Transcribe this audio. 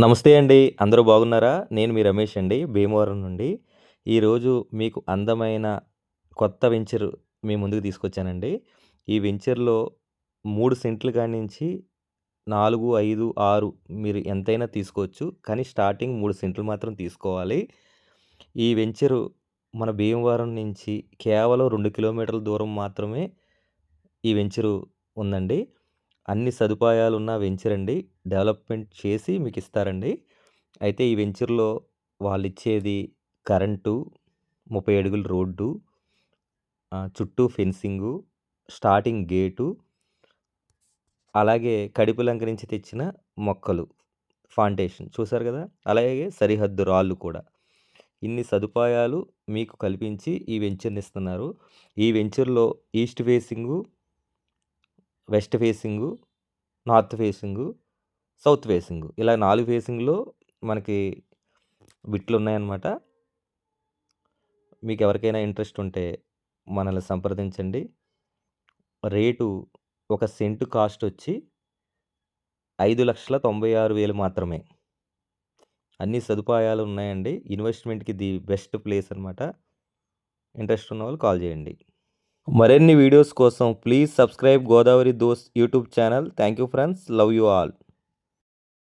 నమస్తే అండి. అందరూ బాగున్నారా? నేను మీ రమేష్ అండి భీమవరం నుండి. ఈరోజు మీకు అందమైన కొత్త వెంచర్ మీ ముందుకు తీసుకొచ్చానండి. ఈ వెంచర్లో మూడు సెంట్లు కాడి నుంచి నాలుగు ఐదు ఆరు మీరు ఎంతైనా తీసుకోవచ్చు. కానీ స్టార్టింగ్ మూడు సెంట్లు మాత్రం తీసుకోవాలి. ఈ వెంచరు మన భీమవరం నుంచి కేవలం రెండు కిలోమీటర్ల దూరం మాత్రమే ఈ వెంచరు ఉందండి. అన్ని సదుపాయాలు ఉన్న వెంచర్ అండి డెవలప్మెంట్ చేసి మీకు ఇస్తారండి అయితే ఈ వెంచర్లో వాళ్ళు ఇచ్చేది కరెంటు ముప్పై అడుగుల రోడ్డు చుట్టూ ఫెన్సింగు స్టార్టింగ్ గేటు అలాగే కడిపిలంక నుంచి తెచ్చిన మొక్కలు ఫౌండేషన్ చూసారు కదా? అలాగే సరిహద్దు రాళ్ళు కూడా. ఇన్ని సదుపాయాలు మీకు కల్పించి ఈ వెంచర్ని ఇస్తున్నారు. ఈ వెంచర్లో east facing west facing north facing south facing. ఇలా నాలుగు ఫేసింగ్లో మనకి బిట్లు ఉన్నాయన్నమాట మీకు ఎవరికైనా ఇంట్రెస్ట్ ఉంటే మనల్ని సంప్రదించండి. రేటు ఒక సెంటు కాస్ట్ వచ్చి ఐదు లక్షల తొంభై ఆరు వేలు మాత్రమే. అన్ని సదుపాయాలు ఉన్నాయండి. ఇన్వెస్ట్మెంట్కి ది బెస్ట్ ప్లేస్ అనమాట ఇంట్రెస్ట్ ఉన్న వాళ్ళు కాల్ చేయండి. మరిన్ని వీడియోస్ కోసం please subscribe Godavari those YouTube channel. Thank you friends. Love you all.